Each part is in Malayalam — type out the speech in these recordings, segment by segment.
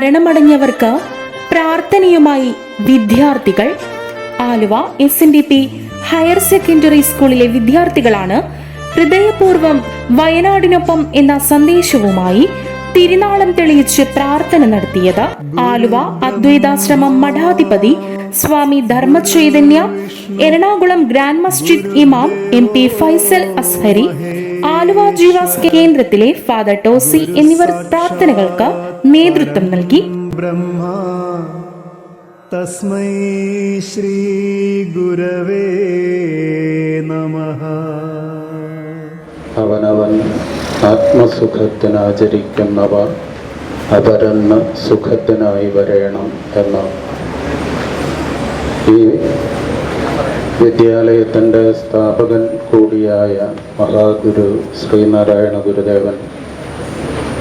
മരണമടഞ്ഞവർക്ക് പ്രാർത്ഥനയുമായി വിദ്യാർത്ഥികൾ. Aluva S N D P higher secondary സ്കൂളിലെ വിദ്യാർത്ഥികളാണ് ഹൃദയപൂർവം വയനാടിനൊപ്പം എന്ന സന്ദേശവുമായി തിരുനാളം തെളിയിച്ച് പ്രാർത്ഥന നടത്തിയത്. ആലുവ അദ്വൈതാശ്രമം മഠാധിപതി സ്വാമി ധർമ്മചൈതന്യ എറണാകുളം ഗ്രാൻഡ് മസ്ജിദ് ഇമാം എം പി ഫൈസൽ അസ്ഹരി ആലുവ ജീവാസ് കേന്ദ്രത്തിലെ ഫാദർ ടോസി എന്നിവർ പ്രാർത്ഥനകൾക്ക് നേതൃത്വം നൽകി. ബ്രഹ്മ തസ്മൈ ശ്രീ ഗുരവേ നമ. അവനവൻ ആത്മസുഖത്തിനാചരിക്കുന്നവ അപരന്ന് സുഖത്തിനായി വരയണം എന്ന. ഈ വിദ്യാലയത്തിന്റെ സ്ഥാപകൻ കൂടിയായ മഹാഗുരു ശ്രീനാരായണ ഗുരുദേവൻ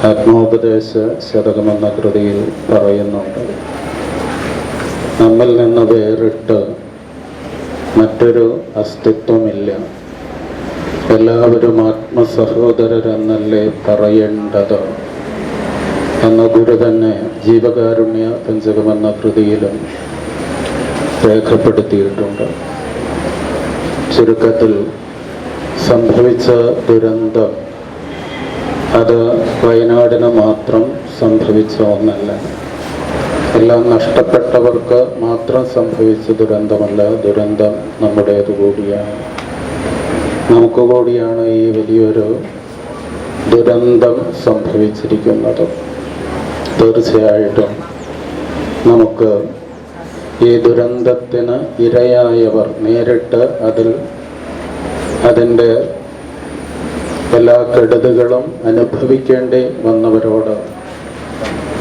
ആത്മോപദേശ ശതകമെന്ന കൃതിയിൽ പറയുന്നുണ്ട്. നമ്മിൽ നിന്ന് വേറിട്ട് മറ്റൊരു അസ്തിത്വമില്ല. എല്ലാവരും ആത്മസഹോദരരെന്നല്ലേ പറയേണ്ടത്? എന്ന ഗുരു തന്നെ ജീവകാരുണ്യ പഞ്ചകമെന്ന കൃതിയിലും രേഖപ്പെടുത്തിയിട്ടുണ്ട്. ചുരുക്കത്തിൽ സംഭവിച്ച ദുരന്തം അത് വയനാടിന് മാത്രം സംഭവിച്ച ഒന്നല്ല. എല്ലാം നഷ്ടപ്പെട്ടവർക്ക് മാത്രം സംഭവിച്ച ദുരന്തമല്ല ദുരന്തം നമ്മുടേത് കൂടിയാണ്. നമുക്ക് കൂടിയാണ് ഈ വലിയൊരു ദുരന്തം സംഭവിച്ചിരിക്കുന്നത്. തീർച്ചയായിട്ടും നമുക്ക് ഈ ദുരന്തത്തിന് ഇരയായവർ നേരിട്ട് അതിൽ അതിന്റെ എല്ലാ കെടുതുകളും അനുഭവിക്കേണ്ടി വന്നവരോട്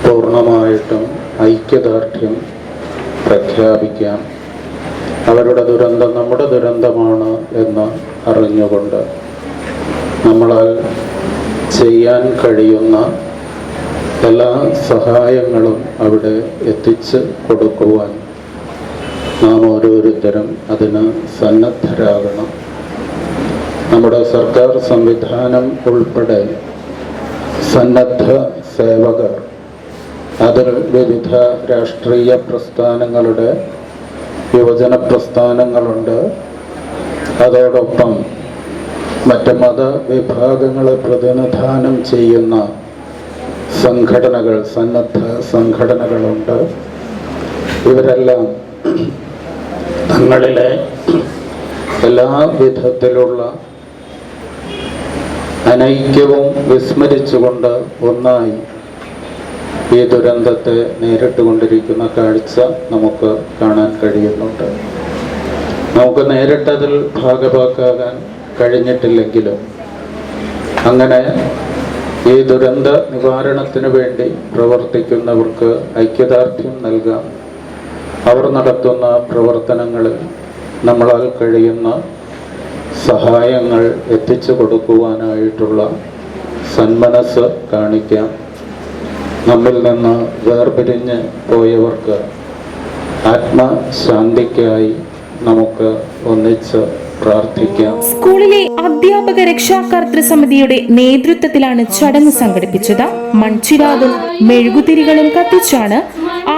പൂർണമായിട്ടും ഐക്യദാർഢ്യം പ്രഖ്യാപിക്കാം. അവരുടെ ദുരന്തം നമ്മുടെ ദുരന്തമാണ് എന്ന് അറിഞ്ഞുകൊണ്ട് നമ്മളാൽ ചെയ്യാൻ കഴിയുന്ന എല്ലാ സഹായങ്ങളും അവിടെ എത്തിച്ച് കൊടുക്കുവാൻ നാം ഓരോരുത്തരും അതിന് സന്നദ്ധരാകണം. നമ്മുടെ സർക്കാർ സംവിധാനം ഉൾപ്പെടെ സന്നദ്ധ സേവകർ അതിൽ വിവിധ രാഷ്ട്രീയ പ്രസ്ഥാനങ്ങളുടെ യുവജന പ്രസ്ഥാനങ്ങളുണ്ട്. അതോടൊപ്പം മറ്റ് മതവിഭാഗങ്ങളെ പ്രതിനിധാനം ചെയ്യുന്ന സംഘടനകൾ സന്നദ്ധ സംഘടനകളുണ്ട്. ഇവരെല്ലാം തങ്ങളിലെ എല്ലാ വിധത്തിലുള്ള അനൈക്യവും വിസ്മരിച്ചുകൊണ്ട് ഒന്നായി ഈ ദുരന്തത്തെ നേരിട്ടുകൊണ്ടിരിക്കുന്ന കാഴ്ച നമുക്ക് കാണാൻ കഴിയുന്നുണ്ട്. നമുക്ക് നേരിട്ടതിൽ ഭാഗഭാക്കാകാൻ കഴിഞ്ഞിട്ടില്ലെങ്കിലും അങ്ങനെ ഈ ദുരന്ത നിവാരണത്തിന് വേണ്ടി പ്രവർത്തിക്കുന്നവർക്ക് ഐക്യദാർഢ്യം നൽകാം അവർ നടത്തുന്ന പ്രവർത്തനങ്ങളിൽ നമ്മളാൽ കഴിയുന്ന സഹായങ്ങൾ എത്തിച്ചു കൊടുക്കുവാനായിട്ടുള്ള സന്മനസ് കാണിക്കാം. നമ്മിൽ നിന്ന് വേർപിരിഞ്ഞ് പോയവർക്ക് ആത്മശാന്തിക്കായി നമുക്ക് ഒന്നിച്ച് പ്രാർത്ഥിക്കാം. സ്കൂളിലെ അധ്യാപക രക്ഷാകർതൃ സമിതിയുടെ നേതൃത്വത്തിലാണ് ചടങ്ങ് സംഘടിപ്പിച്ചത്. മൺചിരാതും മെഴുകുതിരികളും കത്തിച്ചാണ്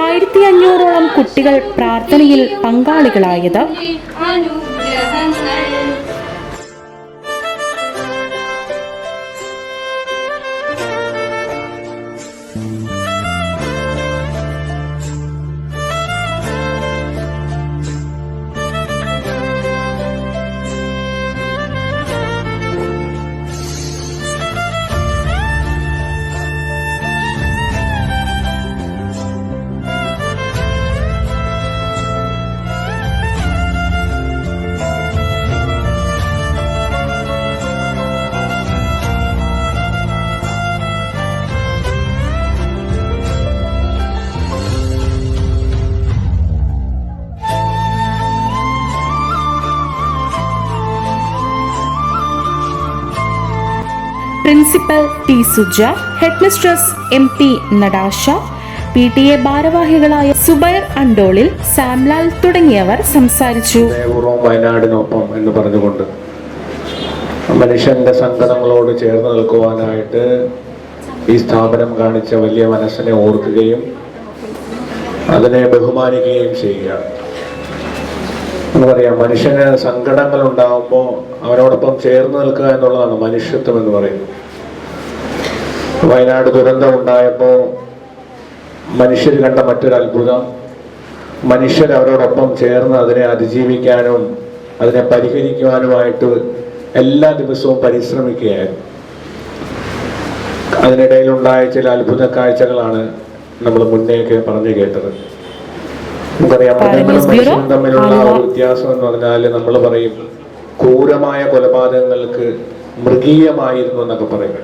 ആയിരത്തി അഞ്ഞൂറോളം കുട്ടികൾ പ്രാർത്ഥനയിൽ പങ്കാളികളായത്. Principal T Suja headmistress M P Natasha P T A ഭാരവാഹികളായ സുബൈർ അണ്ടോളിൽ സാംലാൽ തുടങ്ങിയവർ സംസാരിച്ചു. വയനാടിനൊപ്പം എന്ന് പറഞ്ഞുകൊണ്ട് മനുഷ്യന്റെ സങ്കടങ്ങളോട് ചേർന്ന് നിൽക്കുവാനായിട്ട് ഈ സ്ഥാപനം കാണിച്ച വലിയ മനസ്സിനെ ഓർക്കുകയും അതിനെ ബഹുമാനിക്കുകയും ചെയ്യുക നമുക്കറിയാം മനുഷ്യന് സങ്കടങ്ങൾ ഉണ്ടാകുമ്പോൾ അവരോടൊപ്പം ചേർന്ന് നിൽക്കുക എന്നുള്ളതാണ് മനുഷ്യത്വം എന്ന് പറയുന്നത്. വയനാട് ദുരന്തം ഉണ്ടായപ്പോൾ മനുഷ്യർ കണ്ട മറ്റൊരു അത്ഭുതം. മനുഷ്യർ അവരോടൊപ്പം ചേർന്ന് അതിനെ അതിജീവിക്കാനും അതിനെ പരിഹരിക്കുവാനുമായിട്ട് എല്ലാ ദിവസവും പരിശ്രമിക്കുകയായിരുന്നു. അതിനിടയിലുണ്ടായ ചില അത്ഭുത കാഴ്ചകളാണ് നമ്മൾ മുന്നേക്ക് പറഞ്ഞു കേട്ടത്. നമുക്കറിയാം മൃഗങ്ങളും മനുഷ്യനും തമ്മിലുള്ള ആ ഒരു വ്യത്യാസം എന്ന് പറഞ്ഞാൽ നമ്മൾ പറയും ക്രൂരമായ കൊലപാതകങ്ങൾക്ക് മൃഗീയമായിരുന്നു എന്നൊക്കെ പറയും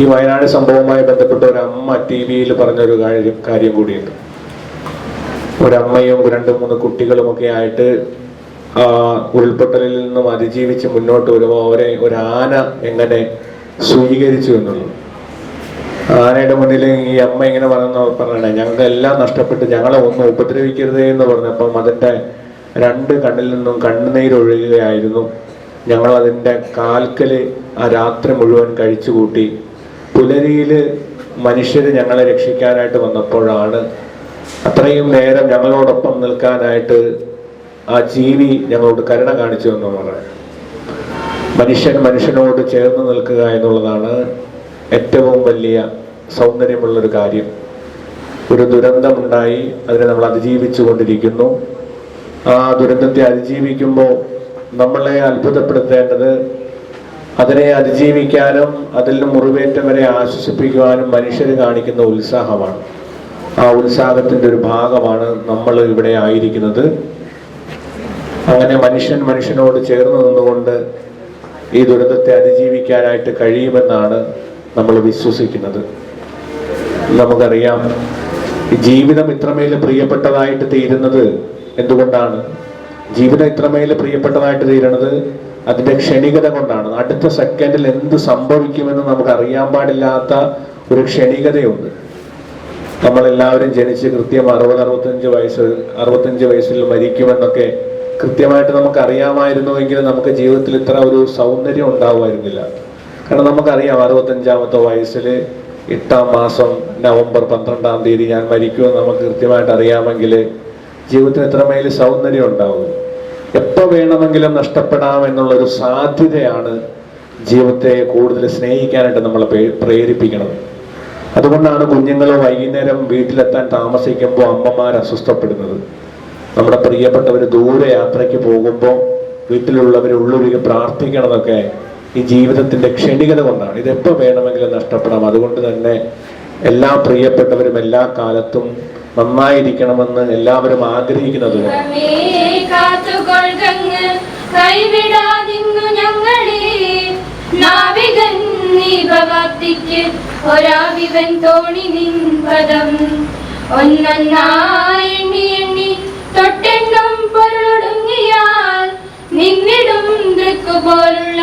ഈ വയനാട് സംഭവവുമായി ബന്ധപ്പെട്ട ഒരു അമ്മ ടി വിയിൽ പറഞ്ഞൊരു കാര്യം കാര്യം കൂടിയുണ്ട്. ഒരമ്മയും രണ്ട് മൂന്ന് കുട്ടികളുമൊക്കെ ആയിട്ട് ആ ഉൾപ്പൊട്ടലിൽ നിന്നും അതിജീവിച്ച് മുന്നോട്ട് വരുമ്പോൾ അവരെ ഒരു ആന എങ്ങനെ സ്വീകരിച്ചു എന്നുള്ളത്. ആനയുടെ മുന്നിൽ ഈ അമ്മ ഇങ്ങനെ പറയുന്ന പറഞ്ഞ ഞങ്ങൾക്ക് എല്ലാം നഷ്ടപ്പെട്ട് ഞങ്ങളെ ഒന്നും ഉപദ്രവിക്കരുതേ എന്ന് പറഞ്ഞപ്പം അതിന്റെ രണ്ട് കണ്ണിൽ നിന്നും കണ്ണുനീരൊഴുകുകയായിരുന്നു ഞങ്ങൾ അതിന്റെ കാൽക്കൽ ആ രാത്രി മുഴുവൻ കഴിച്ചുകൂട്ടി. പുലരിയിൽ മനുഷ്യർ ഞങ്ങളെ രക്ഷിക്കാനായിട്ട് വന്നപ്പോഴാണ് അത്രയും നേരം ഞങ്ങളോടൊപ്പം നിൽക്കാനായിട്ട് ആ ജീവി ഞങ്ങളോട് കരുണ കാണിച്ചു എന്ന് പറയാം മനുഷ്യൻ മനുഷ്യനോട് ചേർന്ന് നിൽക്കുക എന്നുള്ളതാണ് ഏറ്റവും വലിയ സൗന്ദര്യമുള്ളൊരു കാര്യം. ഒരു ദുരന്തമുണ്ടായി അതിനെ നമ്മൾ അതിജീവിച്ചു കൊണ്ടിരിക്കുന്നു. ആ ദുരന്തത്തെ അതിജീവിക്കുമ്പോൾ നമ്മളെ അത്ഭുതപ്പെടുത്തേണ്ടത് അതിനെ അതിജീവിക്കാനും അതിൽ നിന്ന് മുറിവേറ്റവരെ ആശ്വസിപ്പിക്കുവാനും മനുഷ്യർ കാണിക്കുന്ന ഉത്സാഹമാണ്. ആ ഉത്സാഹത്തിന്റെ ഒരു ഭാഗമാണ് നമ്മൾ ഇവിടെ ആയിരിക്കുന്നത്. അങ്ങനെ മനുഷ്യൻ മനുഷ്യനോട് ചേർന്ന് നിന്നുകൊണ്ട് ഈ ദുരന്തത്തെ അതിജീവിക്കാനായിട്ട് കഴിയുമെന്നാണ് നമ്മൾ വിശ്വസിക്കുന്നത്. നമുക്കറിയാം ജീവിതം ഇത്രമേൽ പ്രിയപ്പെട്ടതായിട്ട് തീരുന്നത് എന്തുകൊണ്ടാണ്? ജീവിതം ഇത്രമേൽ പ്രിയപ്പെട്ടതായിട്ട് തീരുന്നത് അതിന്റെ ക്ഷണികത കൊണ്ടാണ്. അടുത്ത സെക്കൻഡിൽ എന്ത് സംഭവിക്കുമെന്ന് നമുക്ക് അറിയാൻ പാടില്ലാത്ത ഒരു ക്ഷണികതയുണ്ട്. നമ്മളെല്ലാവരും ജനിച്ച് കൃത്യം അറുപത് അറുപത്തഞ്ച് വയസ്സ് അറുപത്തഞ്ച് വയസ്സിൽ മരിക്കുമെന്നൊക്കെ കൃത്യമായിട്ട് നമുക്ക് അറിയാമായിരുന്നുവെങ്കിൽ നമുക്ക് ജീവിതത്തിൽ ഇത്ര ഒരു സൗന്ദര്യം ഉണ്ടാവുമായിരുന്നില്ല. കാരണം നമുക്കറിയാം അറുപത്തഞ്ചാമത്തെ വയസ്സിൽ എട്ടാം മാസം നവംബർ പന്ത്രണ്ടാം തീയതി ഞാൻ മരിക്കുമെന്ന് നമുക്ക് കൃത്യമായിട്ട് അറിയാമെങ്കിൽ ജീവിതത്തിൽ എത്രമേൽ സൗന്ദര്യം ഉണ്ടാവും. എപ്പോൾ വേണമെങ്കിലും നഷ്ടപ്പെടാം എന്നുള്ളൊരു സാധ്യതയാണ് ജീവിതത്തെ കൂടുതൽ സ്നേഹിക്കാനായിട്ട് നമ്മളെ പ്രേ- പ്രേരിപ്പിക്കുന്നത്. അതുകൊണ്ടാണ് കുഞ്ഞുങ്ങൾ വൈകുന്നേരം വീട്ടിലെത്താൻ താമസിക്കുമ്പോൾ അമ്മമാർ അസ്വസ്ഥപ്പെടുന്നത്. നമ്മുടെ പ്രിയപ്പെട്ടവർ ദൂരെ യാത്രയ്ക്ക് പോകുമ്പോൾ വീട്ടിലുള്ളവർ ഉള്ളുരുകി പ്രാർത്ഥിക്കണമെന്നൊക്കെ ഈ ജീവിതത്തിന്റെ ക്ഷണികത കൊണ്ടാണ്. ഇതെപ്പോൾ വേണമെങ്കിലും നഷ്ടപ്പെടാം. അതുകൊണ്ട് തന്നെ എല്ലാ പ്രിയപ്പെട്ടവരും എല്ലാ കാലത്തും നന്നായിരിക്കണമെന്ന് എല്ലാവരും കാത്തുകൊള്ളുകങ്ങ് കൈവിടാതിന്നു ഞങ്ങളെ. നാവികൻ നീപവാപ്തിക്ക് ഒരാവിവൻ തോണി നിൻ പദം. ഒന്നൊന്നായി എണ്ണി എണ്ണി തൊട്ടെണ്ണം പൊരുളൊടുങ്ങിയാൽ നിന്നിടും ദൃക്കുപോലുള്ള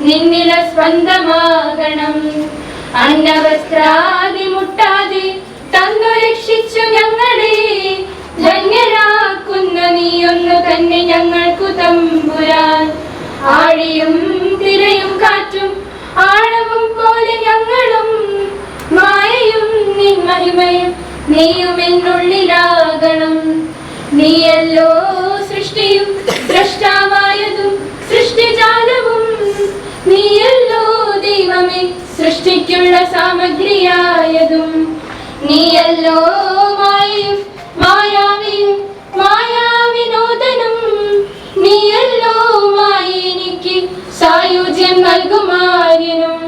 നിന്നില സ്വന്തമാകണം അന്നവസ്ത്രാതി മുട്ടാതെ തന്നെ ഞങ്ങൾക്കു തമ്പുരാൻ. ആഴിയും തിരയും കാറ്റും ആഴവും പോലെ ഞങ്ങളും മായയും നിൻ മഹിമയും നീയും എന്നുള്ളിലാകണം നീയല്ലോ സൃഷ്ടിയും ദ്രഷ്ടാവായതും സൃഷ്ടിജാലവും. നീയല്ലോ ദൈവമേ സൃഷ്ടിക്കുള്ള സാമഗ്രിയായതും. നീയല്ലോ മായയും മായാവിയും മായാവിനോദനും സായുജ്യം നൽകുമാര്യനും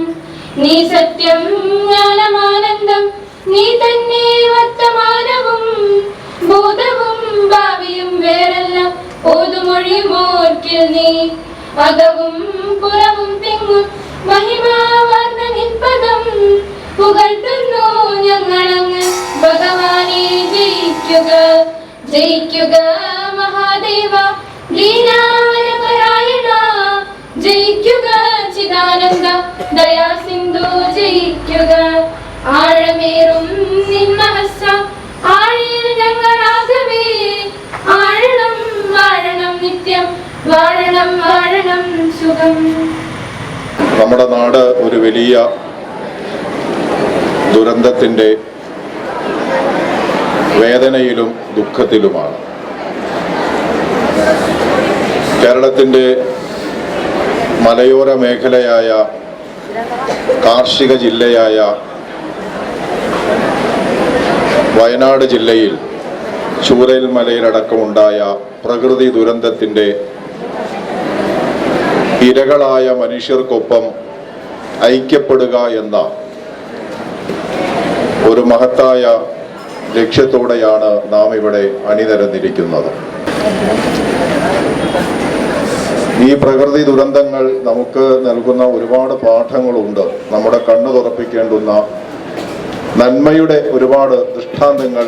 നീ സത്യം ജ്ഞാനമാനന്ദം നീ തന്നെ വർത്തമാനവും ഭൂതവും ഭാവിയും വേറല്ല ഓതുമൊഴിയുമോർക്കിൽ നീ. അകവും പുറവും തെങ്ങും മഹിമാവർണ നിൻപദം പുകഴ്ത്തുന്നു ഞങ്ങളങ്ങ്. ഭഗവാനെ ജയിക്കുക ജയിക്കുക മഹാദേവ ലീലാവനപരായണ ജയിക്കുക ചിദാനന്ദ ദയാസിന്ധു ജയിക്കുക. ആഴമേറും നിന്മഹസ ആഴിയിൽ ഞങ്ങളാകവേ. ആഴണം വാഴണം നിത്യം വാഴണം വാഴണം സുഖം. നമ്മുടെ നാട് ഒരു വലിയ ദുരന്തത്തിന്റെ വേദനയിലും ദുഃഖത്തിലുമാണ്. കേരളത്തിന്റെ മലയോര മേഖലയായ കാർഷിക ജില്ലയായ വയനാട് ജില്ലയിൽ ചൂരൽ മലയിലടക്കമുണ്ടായ പ്രകൃതി ദുരന്തത്തിന്റെ ഇരകളായ മനുഷ്യർക്കൊപ്പം ഐക്യപ്പെടുക എന്ന ഒരു മഹത്തായ ലക്ഷ്യത്തോടെയാണ് നാം ഇവിടെ അണിനിരന്നിരിക്കുന്നത്. ഈ പ്രകൃതി ദുരന്തങ്ങൾ നമുക്ക് നൽകുന്ന ഒരുപാട് പാഠങ്ങളുണ്ട്. നമ്മുടെ കണ്ണു തുറപ്പിക്കേണ്ടുന്ന നന്മയുടെ ഒരുപാട് ദൃഷ്ടാന്തങ്ങൾ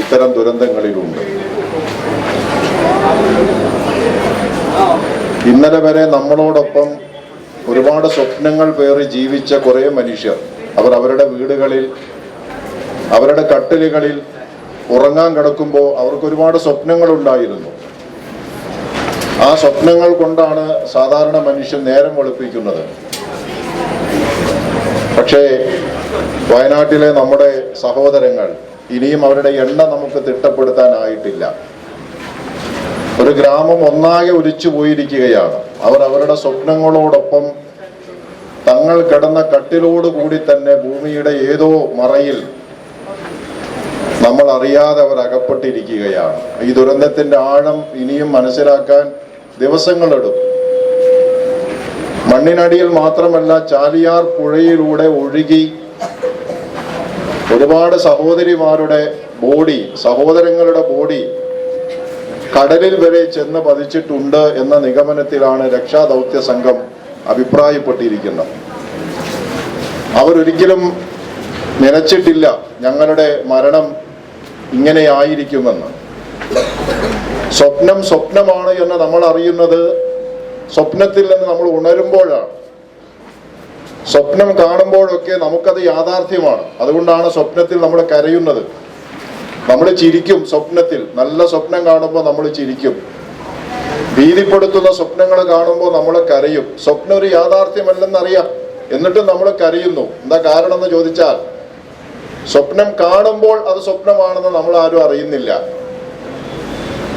ഇത്തരം ദുരന്തങ്ങളിലുണ്ട്. ഇന്നലെ വരെ നമ്മളോടൊപ്പം ഒരുപാട് സ്വപ്നങ്ങൾ പേറി ജീവിച്ച കുറേ മനുഷ്യർ അവർ അവരുടെ വീടുകളിൽ അവരുടെ കട്ടിലുകളിൽ ഉറങ്ങാൻ കിടക്കുമ്പോൾ അവർക്ക് ഒരുപാട് സ്വപ്നങ്ങൾ ഉണ്ടായിരുന്നു ആ സ്വപ്നങ്ങൾ കൊണ്ടാണ് സാധാരണ മനുഷ്യൻ നേരം വെളുപ്പിക്കുന്നത്. പക്ഷേ വയനാട്ടിലെ നമ്മുടെ സഹോദരങ്ങൾ ഇനിയും അവരുടെ എണ്ണ നമുക്ക് തിട്ടപ്പെടുത്താനായിട്ടില്ല. ഒരു ഗ്രാമം ഒന്നാകെ ഒലിച്ചു പോയിരിക്കുകയാണ്. അവർ അവരുടെ സ്വപ്നങ്ങളോടൊപ്പം തങ്ങൾ കിടന്ന കട്ടിലോട് കൂടി തന്നെ ഭൂമിയുടെ ഏതോ മറയിൽ നമ്മൾ അറിയാതെ അവർ അകപ്പെട്ടിരിക്കുകയാണ്. ഈ ദുരന്തത്തിന്റെ ആഴം ഇനിയും മനസ്സിലാക്കാൻ ദിവസങ്ങളെടുക്കും. മണ്ണിനടിയിൽ മാത്രമല്ല ചാലിയാർ പുഴയിലൂടെ ഒഴുകി ഒരുപാട് സഹോദരിമാരുടെ ബോഡി സഹോദരങ്ങളുടെ ബോഡി കടലിൽ വരെ ചെന്ന് പതിച്ചിട്ടുണ്ട് എന്ന നിഗമനത്തിലാണ് രക്ഷാദൗത്യ സംഘം അഭിപ്രായപ്പെട്ടിരിക്കുന്നത്. അവരൊരിക്കലും നിലച്ചിട്ടില്ല ഞങ്ങളുടെ മരണം ഇങ്ങനെയായിരിക്കുമെന്ന്. സ്വപ്നം സ്വപ്നമാണ് എന്ന് നമ്മൾ അറിയുന്നത്. സ്വപ്നത്തിൽ നിന്ന് നമ്മൾ ഉണരുമ്പോഴാണ്. സ്വപ്നം കാണുമ്പോഴൊക്കെ നമുക്കത് യാഥാർത്ഥ്യമാണ്. അതുകൊണ്ടാണ് സ്വപ്നത്തിൽ നമ്മൾ കരയുന്നത്. നമ്മൾ ചിരിക്കും സ്വപ്നത്തിൽ. നല്ല സ്വപ്നം കാണുമ്പോൾ നമ്മൾ ചിരിക്കും. ഭീതിപ്പെടുത്തുന്ന സ്വപ്നങ്ങൾ കാണുമ്പോൾ നമ്മൾ കരയും. സ്വപ്നം ഒരു യാഥാർത്ഥ്യമല്ലെന്നറിയാം. എന്നിട്ടും നമ്മൾ കരയുന്നു. എന്താ കാരണം എന്ന് ചോദിച്ചാൽ സ്വപ്നം കാണുമ്പോൾ അത് സ്വപ്നമാണെന്ന് നമ്മൾ ആരും അറിയുന്നില്ല.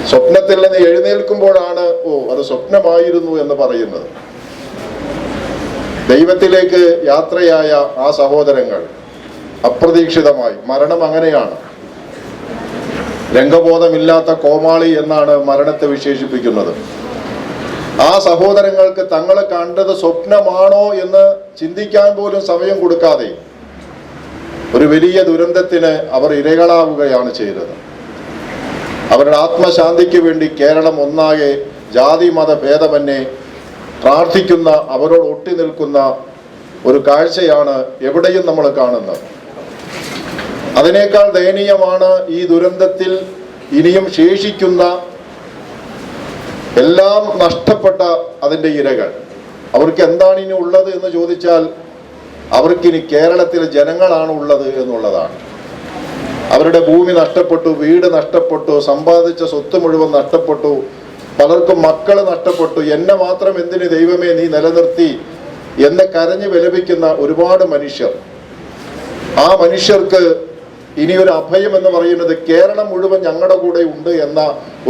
സ്വപ്നത്തിൽ നിന്ന് എഴുന്നേൽക്കുമ്പോഴാണ് ഓ അത് സ്വപ്നമായിരുന്നു എന്ന് പറയുന്നത്. ദൈവത്തിലേക്ക് യാത്രയായ ആ സഹോദരങ്ങൾ അപ്രതീക്ഷിതമായി മരണം അങ്ങനെയാണ്. രംഗബോധമില്ലാത്ത കോമാളി എന്നാണ് മരണത്തെ വിശേഷിപ്പിക്കുന്നത്. ആ സഹോദരങ്ങൾക്ക് തങ്ങളെ കണ്ടത് സ്വപ്നമാണോ എന്ന് ചിന്തിക്കാൻ പോലും സമയം കൊടുക്കാതെ ഒരു വലിയ ദുരന്തത്തിന് അവർ ഇരകളാവുകയാണ് ചെയ്തത്. അവരുടെ ആത്മശാന്തിക്ക് വേണ്ടി കേരളം ഒന്നാകെ ജാതി മത ഭേദമന്യേ പ്രാർത്ഥിക്കുന്ന അവരോട് ഒട്ടി നിൽക്കുന്ന ഒരു കാഴ്ചയാണ് എവിടെയും നമ്മൾ കാണുന്നത്. അതിനേക്കാൾ ദയനീയമാണ് ഈ ദുരന്തത്തിൽ ഇനിയും ശേഷിക്കുന്ന എല്ലാം നഷ്ടപ്പെട്ട അതിന്റെ ഇരകൾ. അവർക്ക് എന്താണ് ഇനി ഉള്ളത് എന്ന് ചോദിച്ചാൽ അവർക്കിനി കേരളത്തിലെ ജനങ്ങളാണ് ഉള്ളത് എന്നുള്ളതാണ്. അവരുടെ ഭൂമി നഷ്ടപ്പെട്ടു വീട് നഷ്ടപ്പെട്ടു സമ്പാദിച്ച സ്വത്ത് മുഴുവൻ നഷ്ടപ്പെട്ടു പലർക്കും മക്കൾ നഷ്ടപ്പെട്ടു. എന്നെ മാത്രം എന്തിന് ദൈവമേ നീ നിലനിർത്തി എന്ന് കരഞ്ഞു വിലപിക്കുന്ന ഒരുപാട് മനുഷ്യർ. ആ മനുഷ്യർക്ക് ഇനി ഒരു അഭയം എന്ന് പറയുന്നത് കേരളം മുഴുവൻ ഞങ്ങളുടെ കൂടെ ഉണ്ട് എന്ന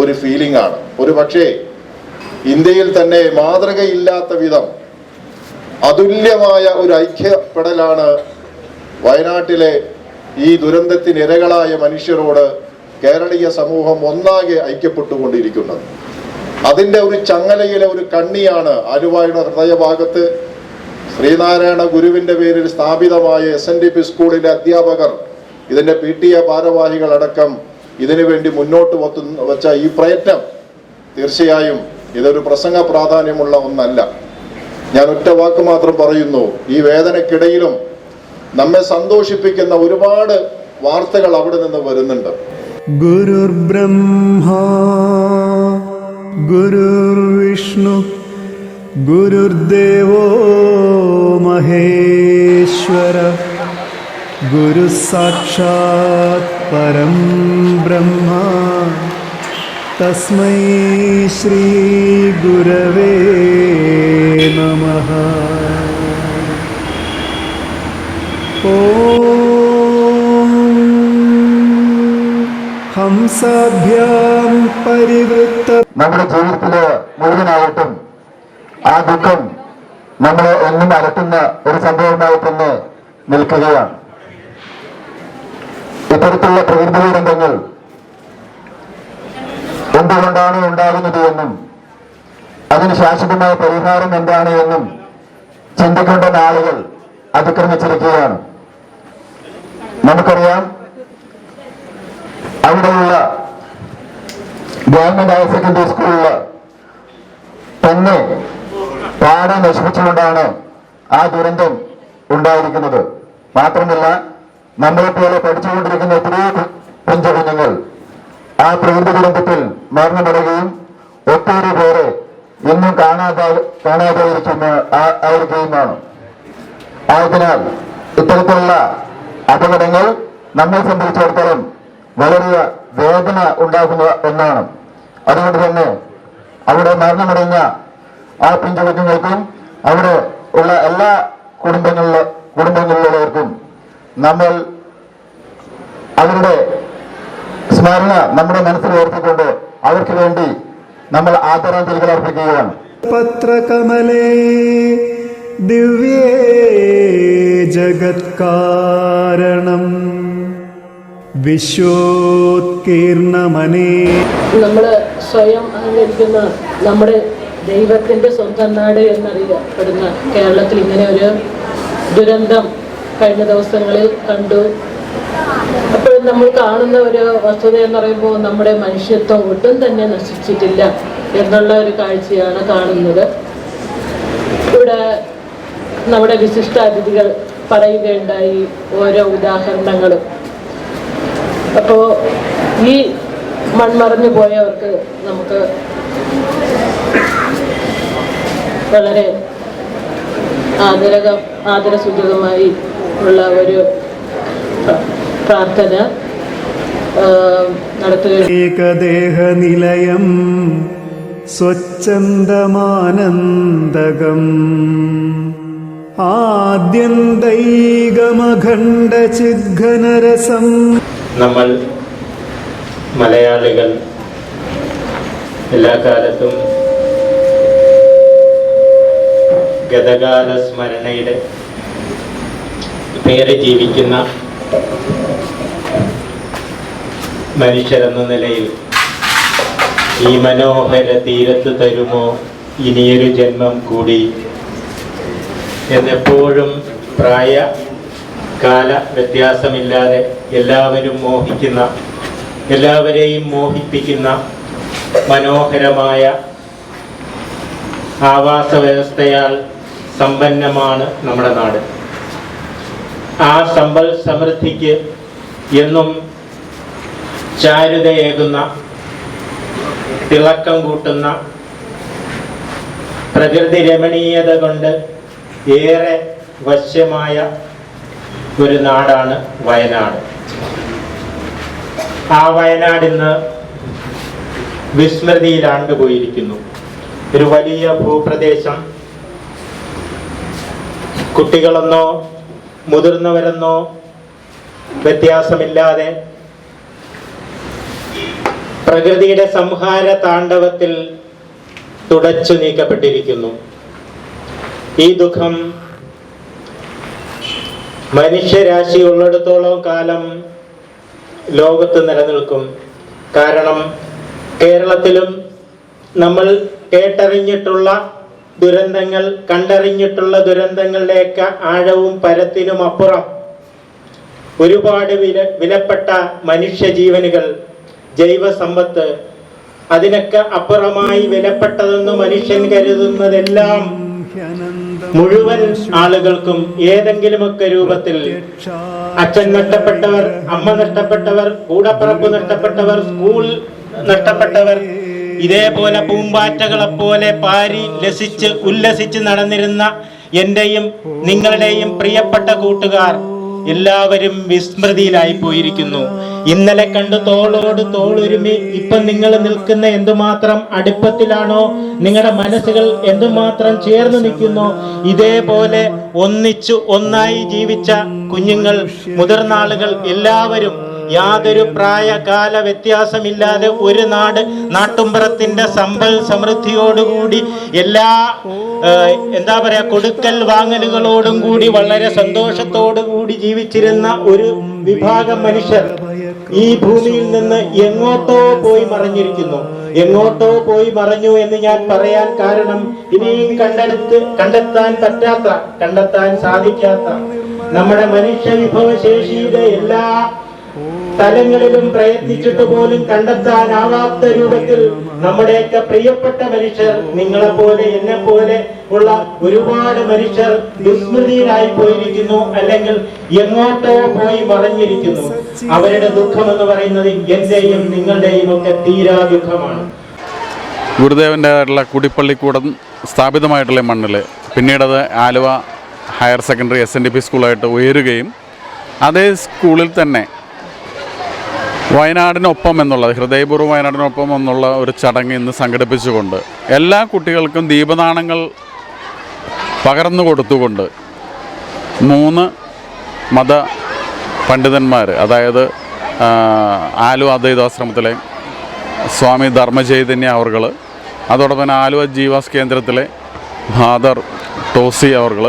ഒരു ഫീലിംഗ് ആണ്. ഒരു പക്ഷേ ഇന്ത്യയിൽ തന്നെ മാതൃകയില്ലാത്ത വിധം അതുല്യമായ ഒരു ഐക്യപ്പെടലാണ് വയനാട്ടിലെ ഈ ദുരന്തത്തിനിരകളായ മനുഷ്യരോട് കേരളീയ സമൂഹം ഒന്നാകെ ഐക്യപ്പെട്ടുകൊണ്ടിരിക്കുന്നത്. അതിന്റെ ഒരു ചങ്ങലയിലെ ഒരു കണ്ണിയാണ് ആലുവായുടെ ഹൃദയഭാഗത്ത് ശ്രീനാരായണ ഗുരുവിന്റെ പേരിൽ സ്ഥാപിതമായ എസ് എൻ ഡി പി സ്കൂളിലെ അധ്യാപകർ ഇതിന്റെ പി ടി എ ഭാരവാഹികളടക്കം ഇതിനു വേണ്ടി മുന്നോട്ട് വെച്ച ഈ പ്രയത്നം തീർച്ചയായും ഇതൊരു പ്രസംഗ പ്രാധാന്യമുള്ള ഒന്നല്ല. ഞാൻ ഒറ്റ വാക്ക് മാത്രം പറയുന്നു. ഈ വേദനക്കിടയിലും നമ്മെ സന്തോഷിപ്പിക്കുന്ന ഒരുപാട് വാർത്തകൾ അവിടെ നിന്ന് വരുന്നുണ്ട്. ഗുരുർ ബ്രഹ്മാ ഗുരുർ വിഷ്ണു ഗുരുദേവോ മഹേശ്വര ഗുരു സാക്ഷാത് പരം ബ്രഹ്മ. തസ്മൈ ശ്രീ ഗുരവേ നമഃ. നമ്മുടെ ജീവിതത്തിൽ മുഴുവനായിട്ടും ആ ദുഃഖം നമ്മളെ ഒന്നും അലട്ടുന്ന ഒരു സംഭവമായിട്ടൊന്ന് നിൽക്കുകയാണ്. ഇത്തരത്തിലുള്ള പ്രകൃതി ദുരന്തങ്ങൾ എന്തുകൊണ്ടാണ് ഉണ്ടാകുന്നത് എന്നും അതിന് ശാശ്വതമായ പരിഹാരം എന്താണ് എന്നും ചിന്തിക്കേണ്ട നാളുകൾ അതിക്രമിച്ചിരിക്കുകയാണ്. നമുക്കറിയാം അവിടെയുള്ള ഗവൺമെന്റ് ഹയർ സെക്കൻഡറി സ്കൂളിൽ തന്നെ പാടെ നശിപ്പിച്ചുകൊണ്ടാണ് ആ ദുരന്തം ഉണ്ടായിരിക്കുന്നത്. മാത്രമല്ല നമ്മളെപ്പോലെ പഠിച്ചുകൊണ്ടിരിക്കുന്ന എത്രയോ പെൺകുഞ്ഞുങ്ങൾ കുഞ്ഞുങ്ങൾ ആ പ്രകൃതി ദുരന്തത്തിൽ മരണമടയുകയും ഒട്ടേറെ പേരെ ഇന്നും കാണാതെ കാണാതെയിരിക്കുന്ന ആ- ആയിരിക്കുകയുമാണ് ആയതിനാൽ ഇത്തരത്തിലുള്ള അപകടങ്ങൾ നമ്മെ സംബന്ധിച്ചിടത്തോളം വളരെ വേദന ഉണ്ടാക്കുന്ന ഒന്നാണ്. അതുകൊണ്ട് തന്നെ അവിടെ മരണമടഞ്ഞ ആ പിഞ്ചുകുഞ്ഞുങ്ങൾക്കും അവിടെ ഉള്ള എല്ലാ കുടുംബങ്ങളിലെ കുടുംബങ്ങളിലുള്ളവർക്കും നമ്മൾ അവരുടെ സ്മരണ നമ്മുടെ മനസ്സിൽ ഉയർത്തിക്കൊണ്ട് അവർക്ക് വേണ്ടി നമ്മൾ ആദരാഞ്ജലികൾ അർപ്പിക്കുകയാണ്. പത്രകമലേ ദിവ്യേ ജഗത്കാരണം. വിശ്വോത്കീർണമനേ. നമ്മൾ സ്വയം അഹങ്കരിക്കുന്ന നമ്മുടെ ദൈവത്തിന്റെ സ്വന്തം നാട് എന്നറിയപ്പെടുന്ന കേരളത്തിൽ ഇങ്ങനെ ഒരു ദുരന്തം കഴിഞ്ഞ ദിവസങ്ങളിൽ കണ്ടു. അപ്പോഴും നമ്മൾ കാണുന്ന ഒരു വസ്തുത എന്ന് പറയുമ്പോൾ നമ്മുടെ മനുഷ്യത്വം ഒട്ടും തന്നെ നശിച്ചിട്ടില്ല എന്നുള്ള ഒരു കാഴ്ചയാണ് കാണുന്നത്. ഇവിടെ നമ്മുടെ വിശിഷ്ട അതിഥികൾ പറയുകയുണ്ടായി ഓരോ ഉദാഹരണങ്ങളും. അപ്പോൾ ഈ മൺമറഞ്ഞു പോയവർക്ക് നമുക്ക് വളരെ ആദരക ആദരസൂചകമായി ഉള്ള ഒരു പ്ര- പ്രാർത്ഥന ഏകദേഹനിലയം നടത്തുക സ്വച്ഛന്തമാനന്ദകം ആദ്യന്തൈകമഖണ്ഡചിദ്ഘനരസം. നമ്മൾ മലയാളികൾ എല്ലാ കാലത്തും ഗതകാല സ്മരണയുടെ പേര് ജീവിക്കുന്ന മനുഷ്യരെന്ന നിലയിൽ ഈ മനോഹര തീരത്ത് തരുമോ? ഇനിയൊരു ജന്മം കൂടി എന്നെപ്പോഴും പ്രായ കാല വ്യത്യാസമില്ലാതെ എല്ലാവരും മോഹിക്കുന്ന എല്ലാവരെയും മോഹിപ്പിക്കുന്ന മനോഹരമായ ആവാസ വ്യവസ്ഥയാൽ സമ്പന്നമാണ് നമ്മുടെ നാട്. ആ സമ്പൽ സമൃദ്ധിക്ക് എന്നും ചാരുതയേകുന്ന തിളക്കം കൂട്ടുന്ന പ്രകൃതി രമണീയത കൊണ്ട് ഏറെ വശ്യമായ ഒരു നാടാണ് വയനാട്. ആ വയനാട് ഇന്ന് വിസ്മൃതിയിൽ ആണ്ടുപോയിരിക്കുന്നു ഒരു വലിയ ഭൂപ്രദേശം. കുട്ടികളെന്നോ മുതിർന്നവരെന്നോ വ്യത്യാസമില്ലാതെ പ്രകൃതിയുടെ സംഹാര താണ്ഡവത്തിൽ തുടച്ചു നീക്കപ്പെട്ടിരിക്കുന്നു. ഈ ദുഃഖം മനുഷ്യരാശി ഉള്ളിടത്തോളം കാലം ലോകത്ത് നിലനിൽക്കും. കാരണം കേരളത്തിലും നമ്മൾ കേട്ടറിഞ്ഞിട്ടുള്ള ദുരന്തങ്ങൾ കണ്ടറിഞ്ഞിട്ടുള്ള ദുരന്തങ്ങളുടെയൊക്കെ ആഴവും പരത്തിനും അപ്പുറം ഒരുപാട് വില വിലപ്പെട്ട മനുഷ്യജീവനുകൾ ജൈവസമ്പത്ത് അതിനൊക്കെ അപ്പുറമായി വിലപ്പെട്ടതെന്ന് മനുഷ്യൻ കരുതുന്നതെല്ലാം മുഴുവൻ ആളുകൾക്കും ഏതെങ്കിലുമൊക്കെ രൂപത്തിൽ അച്ഛൻ നഷ്ടപ്പെട്ടവർ അമ്മ നഷ്ടപ്പെട്ടവർ കൂടപ്പിറപ്പ് നഷ്ടപ്പെട്ടവർ സ്കൂൾ നഷ്ടപ്പെട്ടവർ ഇതേപോലെ പൂമ്പാറ്റകളെ പോലെ പാരി ലസിച്ച് ഉല്ലസിച്ച് നടന്നിരുന്ന എന്റെയും നിങ്ങളുടെയും പ്രിയപ്പെട്ട കൂട്ടുകാർ എല്ലാവരും വിസ്മൃതിയിലായി പോയിരിക്കുന്നു. ഇന്നലെ കണ്ട് തോളോട് തോളൊരുമി ഇപ്പൊ നിങ്ങൾ നിൽക്കുന്ന എന്തുമാത്രം അടുപ്പത്തിലാണോ നിങ്ങളുടെ മനസ്സുകൾ എന്തുമാത്രം ചേർന്ന് നിൽക്കുന്നു ഇതേപോലെ ഒന്നിച്ചു ഒന്നായി ജീവിച്ച കുഞ്ഞുങ്ങൾ മുതിർന്ന ആളുകൾ എല്ലാവരും യാതൊരു പ്രായകാല വ്യത്യാസമില്ലാതെ ഒരു നാട് നാട്ടുമ്പുറത്തിന്റെ സമ്പൽ സമൃദ്ധിയോടുകൂടി എല്ലാ എന്താ പറയാ കൊടുക്കൽ വാങ്ങലുകളോടും കൂടി വളരെ സന്തോഷത്തോടുകൂടി ജീവിച്ചിരുന്ന ഒരു വിഭാഗം മനുഷ്യർ ഈ ഭൂമിയിൽ നിന്ന് എങ്ങോട്ടോ പോയി മറഞ്ഞിരിക്കുന്നു. എങ്ങോട്ടോ പോയി മറഞ്ഞു എന്ന് ഞാൻ പറയാൻ കാരണം ഇനിയും കണ്ടെടുത്ത് കണ്ടെത്താൻ പറ്റാത്ത കണ്ടെത്താൻ സാധിക്കാത്ത നമ്മുടെ മനുഷ്യ വിഭവശേഷിയുടെ എല്ലാ തലങ്ങളിലും പ്രയത്നിച്ചിട്ട് പോലും കണ്ടെത്താനാവാത്ത രൂപത്തിൽ നമ്മുടെയൊക്കെ പ്രിയപ്പെട്ട മനുഷ്യർ നിങ്ങളെ പോലെ എന്നെ പോലെ ഉള്ള ഒരുപാട് മനുഷ്യർ വിസ്മൃതിയിലായി പോയിരിക്കുന്നു അല്ലെങ്കിൽ എങ്ങോട്ടോ പോയി മറഞ്ഞിരിക്കുന്നു. അവരുടെ ദുഃഖം എന്ന് പറയുന്നത് എന്റെയും നിങ്ങളുടെയും ഒക്കെ തീരാ ദുഃഖമാണ് ഗുരുദേവന്റെതായിട്ടുള്ള കുടിപ്പള്ളിക്കൂടം സ്ഥാപിതമായിട്ടുള്ള മണ്ണിൽ പിന്നീടത് Aluva higher secondary S N D P സ്കൂളായിട്ട് ഉയരുകയും അതേ സ്കൂളിൽ തന്നെ വയനാടിനൊപ്പം എന്നുള്ളത് ഹൃദയപൂർവം വയനാടിനൊപ്പം എന്നുള്ള ഒരു ചടങ്ങ് ഇന്ന് സംഘടിപ്പിച്ചുകൊണ്ട് എല്ലാ കുട്ടികൾക്കും ദീപദാനങ്ങൾ പകർന്നു കൊടുത്തുകൊണ്ട് മൂന്ന് മത പണ്ഡിതന്മാർ അതായത് ആലുവ അദ്വൈതാശ്രമത്തിലെ സ്വാമി ധർമ്മചൈതന്യ അവർകൾ അതോടൊപ്പം തന്നെ ആലുവ ജീവാസ് കേന്ദ്രത്തിലെ ഫാദർ ടോസി അവർകൾ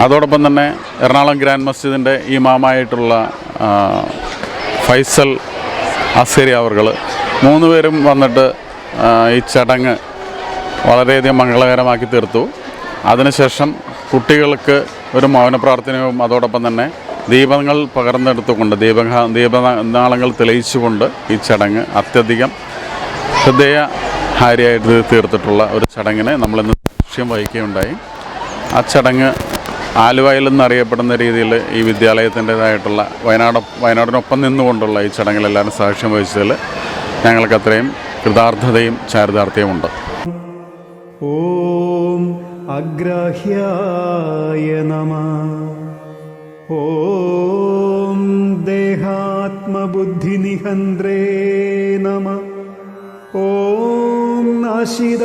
അതോടൊപ്പം തന്നെ എറണാകുളം ഗ്രാൻഡ് മസ്ജിദിന്റെ ഇമാമായിട്ടുള്ള ഫൈസൽ അസേരി അവർകൾ. മൂന്ന് പേരും വന്നിട്ട് ഈ ചടങ്ങ് വളരെയധികം മംഗളകരമാക്കി തീർത്തു. അതിനുശേഷം കുട്ടികൾക്ക് ഒരു മൗന പ്രാർത്ഥനയും അതോടൊപ്പം തന്നെ ദീപങ്ങൾ പകർന്നെടുത്തുകൊണ്ട് ദീപ ദീപനാളങ്ങൾ തെളിയിച്ചുകൊണ്ട് ഈ ചടങ്ങ് അത്യധികം ഹൃദയ ഹാരിയായിട്ട് തീർത്തിട്ടുള്ള ഒരു ചടങ്ങിനെ നമ്മളിന്ന് സാക്ഷ്യം വഹിക്കുകയുണ്ടായി. ആ ചടങ്ങ് ആലുവയിൽ നിന്നറിയപ്പെടുന്ന രീതിയിൽ ഈ വിദ്യാലയത്തിന്റെതായിട്ടുള്ള വയനാട് വയനാടിനൊപ്പം നിന്നുകൊണ്ടുള്ള ഈ ചടങ്ങിലെല്ലാവരും സാക്ഷ്യം വഹിച്ചതിൽ ഞങ്ങൾക്ക് അത്രയും കൃതാർത്ഥതയും ചാരിതാർത്ഥ്യവുമുണ്ട് ഓം അഗ്രഹ്യായ നമ. ഓം ദേഹാത്മബുദ്ധിനിഹന്ത്രേ നമ. ഓം നാശിദ